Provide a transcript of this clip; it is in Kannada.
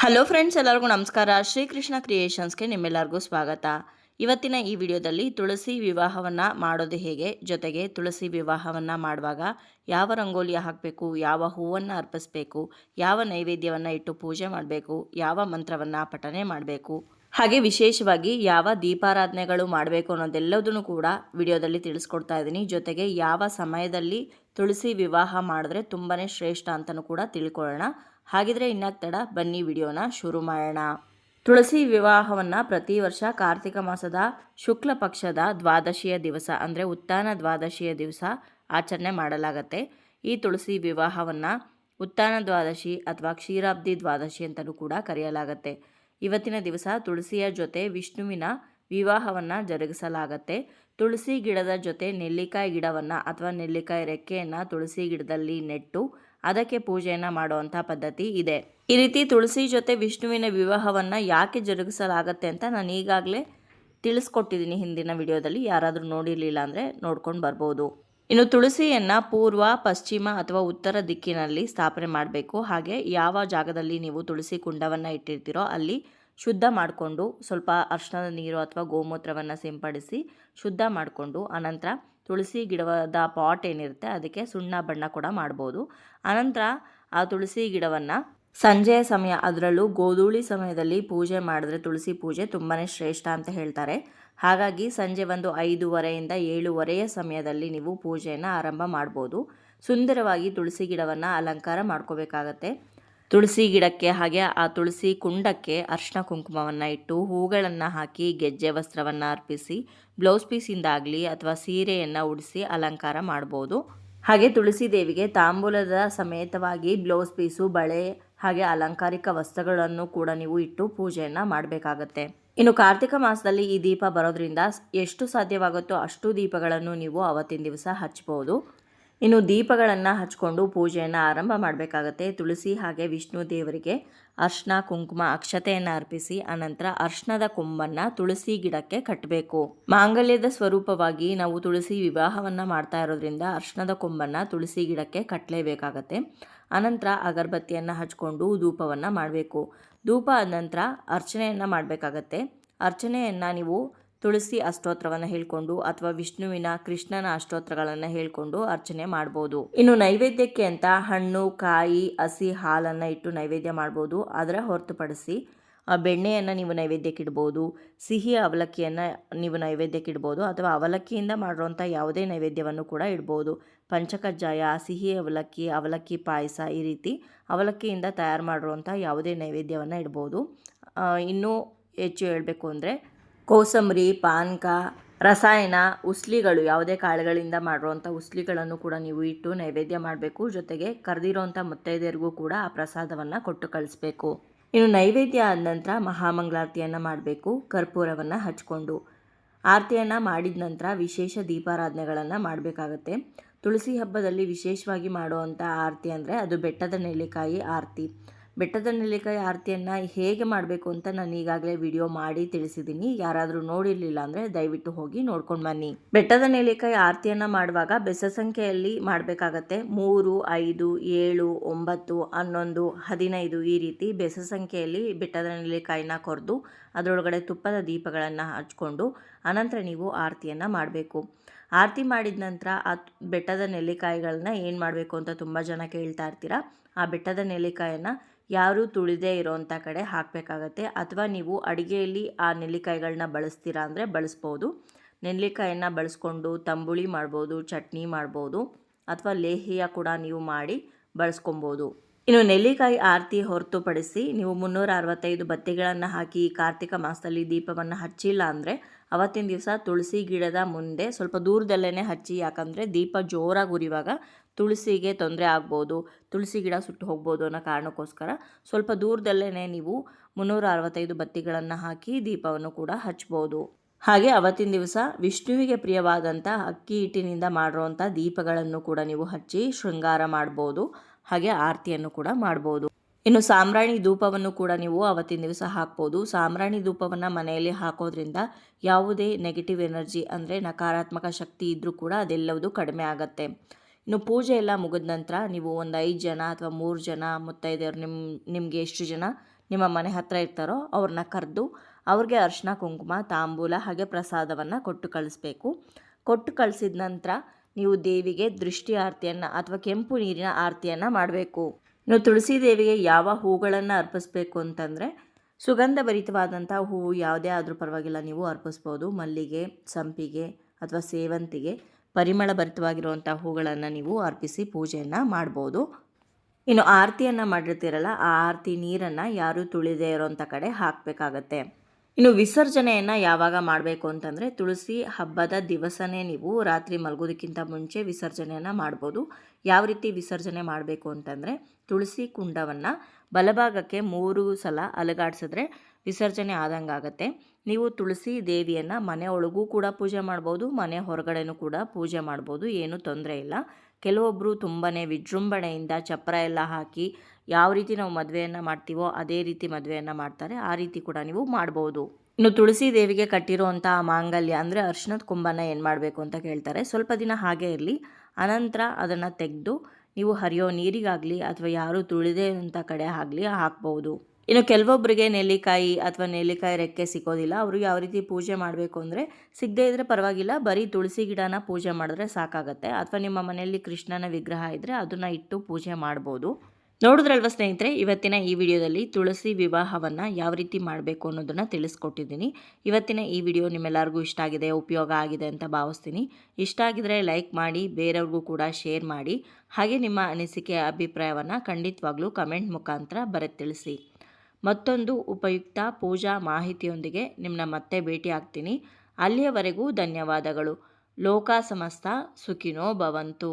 ಹಲೋ ಫ್ರೆಂಡ್ಸ್ ಎಲ್ಲರಿಗೂ ನಮಸ್ಕಾರ. ಶ್ರೀಕೃಷ್ಣ ಕ್ರಿಯೇಷನ್ಸ್ಗೆ ನಿಮ್ಮೆಲ್ಲರಿಗೂ ಸ್ವಾಗತ. ಇವತ್ತಿನ ಈ ವಿಡಿಯೋದಲ್ಲಿ ತುಳಸಿ ವಿವಾಹವನ್ನು ಮಾಡೋದು ಹೇಗೆ? ಜೊತೆಗೆ ತುಳಸಿ ವಿವಾಹವನ್ನು ಮಾಡುವಾಗ ಯಾವ ರಂಗೋಲಿ ಹಾಕಬೇಕು, ಯಾವ ಹೂವನ್ನು ಅರ್ಪಿಸಬೇಕು, ಯಾವ ನೈವೇದ್ಯವನ್ನು ಇಟ್ಟು ಪೂಜೆ ಮಾಡಬೇಕು, ಯಾವ ಮಂತ್ರವನ್ನು ಪಠನೆ ಮಾಡಬೇಕು, ಹಾಗೆ ವಿಶೇಷವಾಗಿ ಯಾವ ದೀಪಾರಾಧನೆಗಳು ಮಾಡಬೇಕು ಅನ್ನೋದೆಲ್ಲದನ್ನು ಕೂಡ ವಿಡಿಯೋದಲ್ಲಿ ತಿಳಿಸ್ಕೊಡ್ತಾ ಇದ್ದೀನಿ. ಜೊತೆಗೆ ಯಾವ ಸಮಯದಲ್ಲಿ ತುಳಸಿ ವಿವಾಹ ಮಾಡಿದ್ರೆ ತುಂಬಾ ಶ್ರೇಷ್ಠ ಅಂತಲೂ ಕೂಡ ತಿಳ್ಕೊಳ್ಳೋಣ. ಹಾಗಿದ್ರೆ ಇನ್ನಾಗ್ತಡ ಬನ್ನಿ ವಿಡಿಯೋನ ಶುರು ಮಾಡೋಣ. ತುಳಸಿ ವಿವಾಹವನ್ನು ಪ್ರತಿ ವರ್ಷ ಕಾರ್ತಿಕ ಮಾಸದ ಶುಕ್ಲ ಪಕ್ಷದ ದ್ವಾದಶಿಯ ದಿವಸ, ಅಂದರೆ ಉತ್ತಾನ ದ್ವಾದಶಿಯ ದಿವಸ ಆಚರಣೆ ಮಾಡಲಾಗತ್ತೆ. ಈ ತುಳಸಿ ವಿವಾಹವನ್ನು ಉತ್ತಾನ ದ್ವಾದಶಿ ಅಥವಾ ಕ್ಷೀರಾಬ್ದಿ ದ್ವಾದಶಿ ಅಂತಲೂ ಕೂಡ ಕರೆಯಲಾಗತ್ತೆ. ಇವತ್ತಿನ ದಿವಸ ತುಳಸಿಯ ಜೊತೆ ವಿಷ್ಣುವಿನ ವಿವಾಹವನ್ನು ಜರುಗಿಸಲಾಗತ್ತೆ. ತುಳಸಿ ಗಿಡದ ಜೊತೆ ನೆಲ್ಲಿಕಾಯಿ ಗಿಡವನ್ನು ಅಥವಾ ನೆಲ್ಲಿಕಾಯಿ ರೆಕ್ಕೆಯನ್ನು ತುಳಸಿ ಗಿಡದಲ್ಲಿ ನೆಟ್ಟು ಅದಕ್ಕೆ ಪೂಜೆಯನ್ನು ಮಾಡುವಂಥ ಪದ್ಧತಿ ಇದೆ. ಈ ರೀತಿ ತುಳಸಿ ಜೊತೆ ವಿಷ್ಣುವಿನ ವಿವಾಹವನ್ನು ಯಾಕೆ ಜರುಗಿಸಲಾಗತ್ತೆ ಅಂತ ನಾನು ಈಗಾಗಲೇ ತಿಳಿಸ್ಕೊಟ್ಟಿದ್ದೀನಿ ಹಿಂದಿನ ವಿಡಿಯೋದಲ್ಲಿ. ಯಾರಾದರೂ ನೋಡಿರಲಿಲ್ಲ ಅಂದರೆ ನೋಡ್ಕೊಂಡು ಬರ್ಬೋದು. ಇನ್ನು ತುಳಸಿಯನ್ನು ಪೂರ್ವ, ಪಶ್ಚಿಮ ಅಥವಾ ಉತ್ತರ ದಿಕ್ಕಿನಲ್ಲಿ ಸ್ಥಾಪನೆ ಮಾಡಬೇಕು. ಹಾಗೆ ಯಾವ ಜಾಗದಲ್ಲಿ ನೀವು ತುಳಸಿ ಕುಂಡವನ್ನು ಇಟ್ಟಿರ್ತೀರೋ ಅಲ್ಲಿ ಶುದ್ಧ ಮಾಡಿಕೊಂಡು ಸ್ವಲ್ಪ ಅರ್ಶನದ ನೀರು ಅಥವಾ ಗೋಮೂತ್ರವನ್ನು ಸಿಂಪಡಿಸಿ ಶುದ್ಧ ಮಾಡಿಕೊಂಡು ಅನಂತರ ತುಳಸಿ ಗಿಡದ ಪಾಟ್ ಏನಿರುತ್ತೆ ಅದಕ್ಕೆ ಸುಣ್ಣ ಬಣ್ಣ ಕೂಡ ಮಾಡ್ಬೋದು. ಅನಂತರ ಆ ತುಳಸಿ ಗಿಡವನ್ನು ಸಂಜೆಯ ಸಮಯ ಅದರಲ್ಲೂ ಗೋಧೂಳಿ ಸಮಯದಲ್ಲಿ ಪೂಜೆ ಮಾಡಿದ್ರೆ ತುಳಸಿ ಪೂಜೆ ತುಂಬಾ ಶ್ರೇಷ್ಠ ಅಂತ ಹೇಳ್ತಾರೆ. ಹಾಗಾಗಿ ಸಂಜೆ ಒಂದು ಐದೂವರೆಯಿಂದ ಏಳುವರೆಯ ಸಮಯದಲ್ಲಿ ನೀವು ಪೂಜೆಯನ್ನು ಆರಂಭ ಮಾಡ್ಬೋದು. ಸುಂದರವಾಗಿ ತುಳಸಿ ಗಿಡವನ್ನು ಅಲಂಕಾರ ಮಾಡ್ಕೋಬೇಕಾಗತ್ತೆ. ತುಳಸಿ ಗಿಡಕ್ಕೆ ಹಾಗೆ ಆ ತುಳಸಿ ಕುಂಡಕ್ಕೆ ಅರ್ಶಿನ ಕುಂಕುಮವನ್ನು ಇಟ್ಟು ಹೂಗಳನ್ನು ಹಾಕಿ ಗೆಜ್ಜೆ ವಸ್ತ್ರವನ್ನು ಅರ್ಪಿಸಿ, ಬ್ಲೌಸ್ ಪೀಸಿಂದಾಗಲಿ ಅಥವಾ ಸೀರೆಯನ್ನು ಉಡಿಸಿ ಅಲಂಕಾರ ಮಾಡ್ಬೋದು. ಹಾಗೆ ತುಳಸಿ ದೇವಿಗೆ ತಾಂಬೂಲದ ಸಮೇತವಾಗಿ ಬ್ಲೌಸ್ ಪೀಸು, ಬಳೆ ಹಾಗೆ ಅಲಂಕಾರಿಕ ವಸ್ತ್ರಗಳನ್ನು ಕೂಡ ನೀವು ಇಟ್ಟು ಪೂಜೆಯನ್ನು ಮಾಡಬೇಕಾಗತ್ತೆ. ಇನ್ನು ಕಾರ್ತಿಕ ಮಾಸದಲ್ಲಿ ಈ ದೀಪ ಬರೋದ್ರಿಂದ ಎಷ್ಟು ಸಾಧ್ಯವಾಗುತ್ತೋ ಅಷ್ಟು ದೀಪಗಳನ್ನು ನೀವು ಅವತ್ತಿನ ದಿವಸ ಹಚ್ಬೋದು. ಇನ್ನು ದೀಪಗಳನ್ನು ಹಚ್ಕೊಂಡು ಪೂಜೆಯನ್ನು ಆರಂಭ ಮಾಡಬೇಕಾಗತ್ತೆ. ತುಳಸಿ ಹಾಗೆ ವಿಷ್ಣು ದೇವರಿಗೆ ಅರ್ಶನ, ಕುಂಕುಮ, ಅಕ್ಷತೆಯನ್ನು ಅರ್ಪಿಸಿ ಅನಂತರ ಅರ್ಶನದ ಕೊಂಬನ್ನು ತುಳಸಿ ಗಿಡಕ್ಕೆ ಕಟ್ಟಬೇಕು ಮಾಂಗಲ್ಯದ ಸ್ವರೂಪವಾಗಿ ನಾವು ತುಳಸಿ ವಿವಾಹವನ್ನು ಮಾಡ್ತಾ ಇರೋದ್ರಿಂದ ಅರ್ಶನದ ಕೊಂಬನ್ನು ತುಳಸಿ ಗಿಡಕ್ಕೆ ಕಟ್ಟಲೇಬೇಕಾಗತ್ತೆ ಅನಂತರ ಅಗರಬತ್ತಿಯನ್ನು ಹಚ್ಕೊಂಡು ಧೂಪವನ್ನು ಮಾಡಬೇಕು. ಧೂಪ ಆದ ನಂತರ ಅರ್ಚನೆಯನ್ನು ಮಾಡಬೇಕಾಗತ್ತೆ. ಅರ್ಚನೆಯನ್ನು ನೀವು ತುಳಸಿ ಅಷ್ಟೋತ್ರವನ್ನು ಹೇಳ್ಕೊಂಡು ಅಥವಾ ವಿಷ್ಣುವಿನ ಕೃಷ್ಣನ ಅಷ್ಟೋತ್ರಗಳನ್ನು ಹೇಳ್ಕೊಂಡು ಅರ್ಚನೆ ಮಾಡ್ಬೋದು. ಇನ್ನು ನೈವೇದ್ಯಕ್ಕೆ ಅಂತ ಹಣ್ಣು, ಕಾಯಿ, ಹಸಿ ಹಾಲನ್ನು ಇಟ್ಟು ನೈವೇದ್ಯ ಮಾಡ್ಬೋದು. ಅದರ ಹೊರತುಪಡಿಸಿ ಬೆಣ್ಣೆಯನ್ನು ನೀವು ನೈವೇದ್ಯಕ್ಕೆ ಇಡ್ಬೋದು. ಸಿಹಿ ಅವಲಕ್ಕಿಯನ್ನು ನೀವು ನೈವೇದ್ಯಕ್ಕೆ ಇಡ್ಬೋದು. ಅಥವಾ ಅವಲಕ್ಕಿಯಿಂದ ಮಾಡಿರುವಂಥ ಯಾವುದೇ ನೈವೇದ್ಯವನ್ನು ಕೂಡ ಇಡ್ಬೋದು. ಪಂಚಕಜ್ಜಾಯ ಸಿಹಿ ಅವಲಕ್ಕಿ ಅವಲಕ್ಕಿ ಪಾಯಸ ಈ ರೀತಿ ಅವಲಕ್ಕಿಯಿಂದ ತಯಾರು ಮಾಡಿರುವಂಥ ಯಾವುದೇ ನೈವೇದ್ಯವನ್ನು ಇಡ್ಬೋದು. ಇನ್ನೂ ಹೆಚ್ಚು ಹೇಳಬೇಕು ಅಂದರೆ ಕೋಸಂಬರಿ, ಪಾನಕ, ರಸಾಯನ, ಉಸ್ಲಿಗಳು ಯಾವುದೇ ಕಾಳುಗಳಿಂದ ಮಾಡಿರುವಂಥ ಉಸ್ಲಿಗಳನ್ನು ಕೂಡ ನೀವು ಇಟ್ಟು ನೈವೇದ್ಯ ಮಾಡಬೇಕು. ಜೊತೆಗೆ ಕರೆದಿರೋವಂಥ ಮುತ್ತೈದೆಯರಿಗೂ ಕೂಡ ಆ ಪ್ರಸಾದವನ್ನು ಕೊಟ್ಟು ಕಳಿಸ್ಬೇಕು. ಇನ್ನು ನೈವೇದ್ಯ ಆದ ನಂತರ ಮಹಾಮಂಗಳಾರತಿಯನ್ನು ಮಾಡಬೇಕು, ಕರ್ಪೂರವನ್ನು ಹಚ್ಕೊಂಡು. ಆರತಿಯನ್ನು ಮಾಡಿದ ನಂತರ ವಿಶೇಷ ದೀಪಾರಾಧನೆಗಳನ್ನು ಮಾಡಬೇಕಾಗತ್ತೆ. ತುಳಸಿ ಹಬ್ಬದಲ್ಲಿ ವಿಶೇಷವಾಗಿ ಮಾಡುವಂಥ ಆರತಿ ಅಂದರೆ ಅದು ಬೆಟ್ಟದ ನೆಲ್ಲಿಕಾಯಿ ಆರತಿ. ಬೆಟ್ಟದ ನೆಲ್ಲಿಕಾಯಿ ಆರತಿಯನ್ನು ಹೇಗೆ ಮಾಡಬೇಕು ಅಂತ ನಾನು ಈಗಾಗಲೇ ವಿಡಿಯೋ ಮಾಡಿ ತಿಳಿಸಿದ್ದೀನಿ ಯಾರಾದರೂ ನೋಡಿರಲಿಲ್ಲ ಅಂದರೆ ದಯವಿಟ್ಟು ಹೋಗಿ ನೋಡ್ಕೊಂಡು ಬನ್ನಿ. ಬೆಟ್ಟದ ನೆಲ್ಲಿಕಾಯಿ ಆರತಿಯನ್ನು ಮಾಡುವಾಗ ಬೆಸ ಸಂಖ್ಯೆಯಲ್ಲಿ ಮಾಡಬೇಕಾಗತ್ತೆ. ಮೂರು, ಐದು, ಏಳು, ಒಂಬತ್ತು, ಹನ್ನೊಂದು, ಹದಿನೈದು ಈ ರೀತಿ ಬೆಸ ಸಂಖ್ಯೆಯಲ್ಲಿ ಬೆಟ್ಟದ ನೆಲ್ಲಿಕಾಯಿನ ಕೊರೆದು ಅದರೊಳಗಡೆ ತುಪ್ಪದ ದೀಪಗಳನ್ನು ಹಚ್ಕೊಂಡು ಅನಂತರ ನೀವು ಆರತಿಯನ್ನು ಮಾಡಬೇಕು. ಆರತಿ ಮಾಡಿದ ನಂತರ ಆ ಬೆಟ್ಟದ ನೆಲ್ಲಿಕಾಯಿಗಳನ್ನ ಏನು ಮಾಡಬೇಕು ಅಂತ ತುಂಬ ಜನ ಕೇಳ್ತಾ ಇರ್ತೀರ? ಆ ಬೆಟ್ಟದ ನೆಲ್ಲಿಕಾಯನ್ನು ಯಾರು ತುಳಿದೇ ಇರೋವಂಥ ಕಡೆ ಹಾಕಬೇಕಾಗತ್ತೆ. ಅಥವಾ ನೀವು ಅಡುಗೆಯಲ್ಲಿ ಆ ನೆಲ್ಲಿಕಾಯಿಗಳನ್ನ ಬಳಸ್ತೀರಾ ಅಂದರೆ ಬಳಸ್ಬೋದು. ನೆಲ್ಲಿಕಾಯನ್ನು ಬಳಸ್ಕೊಂಡು ತಂಬುಳಿ ಮಾಡ್ಬೋದು, ಚಟ್ನಿ ಮಾಡ್ಬೋದು, ಅಥವಾ ಲೇಹಿಯ ಕೂಡ ನೀವು ಮಾಡಿ ಬಳಸ್ಕೊಬೋದು. ಇನ್ನು ನೆಲ್ಲಿಕಾಯಿ ಆರತಿ ಹೊರತುಪಡಿಸಿ ನೀವು ಮುನ್ನೂರ ಅರವತ್ತೈದು ಬತ್ತಿಗಳನ್ನು ಹಾಕಿ ಕಾರ್ತಿಕ ಮಾಸದಲ್ಲಿ ದೀಪವನ್ನು ಹಚ್ಚಿಲ್ಲ ಅಂದರೆ ಅವತ್ತಿನ ದಿವಸ ತುಳಸಿ ಗಿಡದ ಮುಂದೆ ಸ್ವಲ್ಪ ದೂರದಲ್ಲೇ ಹಚ್ಚಿ, ಯಾಕಂದರೆ ದೀಪ ಜೋರಾಗಿ ಉರಿವಾಗ ತುಳಸಿಗೆ ತೊಂದರೆ ಆಗ್ಬೋದು, ತುಳಸಿ ಗಿಡ ಸುಟ್ಟು ಹೋಗ್ಬೋದು ಅನ್ನೋ ಕಾರಣಕ್ಕೋಸ್ಕರ ಸ್ವಲ್ಪ ದೂರದಲ್ಲೇ ನೀವು ಮುನ್ನೂರ ಅರವತ್ತೈದು ಬತ್ತಿಗಳನ್ನು ಹಾಕಿ ದೀಪವನ್ನು ಕೂಡ ಹಚ್ಬೋದು. ಹಾಗೆ ಅವತ್ತಿನ ದಿವಸ ವಿಷ್ಣುವಿಗೆ ಪ್ರಿಯವಾದಂಥ ಅಕ್ಕಿ ಹಿಟ್ಟಿನಿಂದ ಮಾಡಿರುವಂಥ ದೀಪಗಳನ್ನು ಕೂಡ ನೀವು ಹಚ್ಚಿ ಶೃಂಗಾರ ಮಾಡ್ಬೋದು. ಹಾಗೆ ಆರತಿಯನ್ನು ಕೂಡ ಮಾಡ್ಬೋದು. ಇನ್ನು ಸಾಂಬ್ರಾಣಿ ಧೂಪವನ್ನು ಕೂಡ ನೀವು ಅವತ್ತಿನ ದಿವಸ ಹಾಕ್ಬೋದು. ಸಾಂಬ್ರಾಣಿ ಧೂಪವನ್ನು ಮನೆಯಲ್ಲಿ ಹಾಕೋದ್ರಿಂದ ಯಾವುದೇ ನೆಗೆಟಿವ್ ಎನರ್ಜಿ ಅಂದರೆ ನಕಾರಾತ್ಮಕ ಶಕ್ತಿ ಇದ್ದರೂ ಕೂಡ ಅದೆಲ್ಲವುದು ಕಡಿಮೆ ಆಗುತ್ತೆ. ಇನ್ನು ಪೂಜೆ ಎಲ್ಲ ಮುಗಿದ ನಂತರ ನೀವು ಒಂದು ಐದು ಜನ ಅಥವಾ ಮೂರು ಜನ ಮುತ್ತೈದೆಯವರು ನಿಮ್ಮ ನಿಮಗೆ ಎಷ್ಟು ಜನ ನಿಮ್ಮ ಮನೆ ಹತ್ತಿರ ಇರ್ತಾರೋ ಅವ್ರನ್ನ ಕರೆದು ಅವ್ರಿಗೆ ಅರ್ಶಿನ, ಕುಂಕುಮ, ತಾಂಬೂಲ ಹಾಗೆ ಪ್ರಸಾದವನ್ನು ಕೊಟ್ಟು ಕಳಿಸ್ಬೇಕು. ಕೊಟ್ಟು ಕಳಿಸಿದ ನಂತರ ನೀವು ದೇವಿಗೆ ದೃಷ್ಟಿ ಆರತಿಯನ್ನು ಅಥವಾ ಕೆಂಪು ನೀರಿನ ಆರತಿಯನ್ನು ಮಾಡಬೇಕು. ನೀವು ತುಳಸಿ ದೇವಿಗೆ ಯಾವ ಹೂಗಳನ್ನು ಅರ್ಪಿಸ್ಬೇಕು ಅಂತಂದರೆ ಸುಗಂಧಭರಿತವಾದಂಥ ಹೂವು ಯಾವುದೇ ಆದರೂ ಪರವಾಗಿಲ್ಲ, ನೀವು ಅರ್ಪಿಸ್ಬೋದು. ಮಲ್ಲಿಗೆ, ಸಂಪಿಗೆ ಅಥವಾ ಸೇವಂತಿಗೆ ಪರಿಮಳ ಭರಿತವಾಗಿರುವಂಥ ಹೂಗಳನ್ನು ನೀವು ಅರ್ಪಿಸಿ ಪೂಜೆಯನ್ನು ಮಾಡ್ಬೋದು. ಇನ್ನು ಆರತಿಯನ್ನು ಮಾಡಿರ್ತೀರಲ್ಲ, ಆ ಆರತಿ ನೀರನ್ನು ಯಾರೂ ತುಳಿದೇ ಇರೋಂಥ ಕಡೆ ಹಾಕಬೇಕಾಗತ್ತೆ. ಇನ್ನು ವಿಸರ್ಜನೆಯನ್ನು ಯಾವಾಗ ಮಾಡಬೇಕು ಅಂತಂದರೆ ತುಳಸಿ ಹಬ್ಬದ ದಿವಸನೇ ನೀವು ರಾತ್ರಿ ಮಲಗೋದಕ್ಕಿಂತ ಮುಂಚೆ ವಿಸರ್ಜನೆಯನ್ನು ಮಾಡ್ಬೋದು. ಯಾವ ರೀತಿ ವಿಸರ್ಜನೆ ಮಾಡಬೇಕು ಅಂತಂದರೆ ತುಳಸಿ ಕುಂಡವನ್ನು ಬಲಭಾಗಕ್ಕೆ ಮೂರು ಸಲ ಅಲುಗಾಡಿಸಿದ್ರೆ ವಿಸರ್ಜನೆ ಆದಂಗೆ ಆಗುತ್ತೆ. ನೀವು ತುಳಸಿ ದೇವಿಯನ್ನು ಮನೆ ಒಳಗೂ ಕೂಡ ಪೂಜೆ ಮಾಡ್ಬೋದು, ಮನೆ ಹೊರಗಡೆನೂ ಕೂಡ ಪೂಜೆ ಮಾಡ್ಬೋದು, ಏನೂ ತೊಂದರೆ ಇಲ್ಲ. ಕೆಲವೊಬ್ಬರು ತುಂಬಾ ವಿಜೃಂಭಣೆಯಿಂದ ಚಪ್ಪರ ಎಲ್ಲ ಹಾಕಿ ಯಾವ ರೀತಿ ನಾವು ಮದುವೆಯನ್ನು ಮಾಡ್ತೀವೋ ಅದೇ ರೀತಿ ಮದುವೆಯನ್ನು ಮಾಡ್ತಾರೆ. ಆ ರೀತಿ ಕೂಡ ನೀವು ಮಾಡ್ಬೋದು. ಇನ್ನು ತುಳಸಿ ದೇವಿಗೆ ಕಟ್ಟಿರುವಂಥ ಮಾಂಗಲ್ಯ ಅಂದರೆ ಅರ್ಶಿನದ ಕುಂಭನ ಏನು ಮಾಡಬೇಕು ಅಂತ ಕೇಳ್ತಾರೆ. ಸ್ವಲ್ಪ ದಿನ ಹಾಗೆ ಇರಲಿ, ಅನಂತರ ಅದನ್ನು ತೆಗೆದು ನೀವು ಹರಿಯೋ ನೀರಿಗಾಗಲಿ ಅಥವಾ ಯಾರು ತುಳಿದೆ ಅಂತ ಕಡೆ ಆಗಲಿ ಹಾಕ್ಬೋದು. ಇನ್ನು ಕೆಲವೊಬ್ಬರಿಗೆ ನೆಲ್ಲಿಕಾಯಿ ಅಥವಾ ನೆಲ್ಲಿಕಾಯಿ ರೆಕ್ಕೆ ಸಿಗೋದಿಲ್ಲ. ಅವರು ಯಾವ ರೀತಿ ಪೂಜೆ ಮಾಡಬೇಕು ಅಂದರೆ ಸಿಗದೇ ಇದ್ದರೆ ಪರವಾಗಿಲ್ಲ. ಬರೀ ತುಳಸಿ ಗಿಡನ ಪೂಜೆ ಮಾಡಿದ್ರೆ ಸಾಕಾಗತ್ತೆ. ಅಥವಾ ನಿಮ್ಮ ಮನೆಯಲ್ಲಿ ಕೃಷ್ಣನ ವಿಗ್ರಹ ಇದ್ದರೆ ಅದನ್ನು ಇಟ್ಟು ಪೂಜೆ ಮಾಡ್ಬೋದು. ನೋಡಿದ್ರಲ್ವ ಸ್ನೇಹಿತರೆ, ಇವತ್ತಿನ ಈ ವಿಡಿಯೋದಲ್ಲಿ ತುಳಸಿ ವಿವಾಹವನ್ನು ಯಾವ ರೀತಿ ಮಾಡಬೇಕು ಅನ್ನೋದನ್ನು ತಿಳಿಸ್ಕೊಟ್ಟಿದ್ದೀನಿ. ಇವತ್ತಿನ ಈ ವಿಡಿಯೋ ನಿಮ್ಮೆಲ್ಲರಿಗೂ ಇಷ್ಟ ಆಗಿದೆ, ಉಪಯೋಗ ಆಗಿದೆ ಅಂತ ಭಾವಿಸ್ತೀನಿ. ಇಷ್ಟ ಆಗಿದರೆ ಲೈಕ್ ಮಾಡಿ, ಬೇರೆಯವ್ರಿಗೂ ಕೂಡ ಶೇರ್ ಮಾಡಿ. ಹಾಗೆ ನಿಮ್ಮ ಅನಿಸಿಕೆ, ಅಭಿಪ್ರಾಯವನ್ನು ಖಂಡಿತವಾಗ್ಲೂ ಕಮೆಂಟ್ ಮುಖಾಂತರ ಬರೆ ತಿಳಿಸಿ ಮತ್ತೊಂದು ಉಪಯುಕ್ತ ಪೂಜಾ ಮಾಹಿತಿಯೊಂದಿಗೆ ನಿಮ್ಮನ್ನ ಮತ್ತೆ ಭೇಟಿ ಆಗ್ತೀನಿ. ಅಲ್ಲಿಯವರೆಗೂ ಧನ್ಯವಾದಗಳು. ಲೋಕ ಸಮಸ್ತ ಸುಖಿನೋ ಭವಂತು.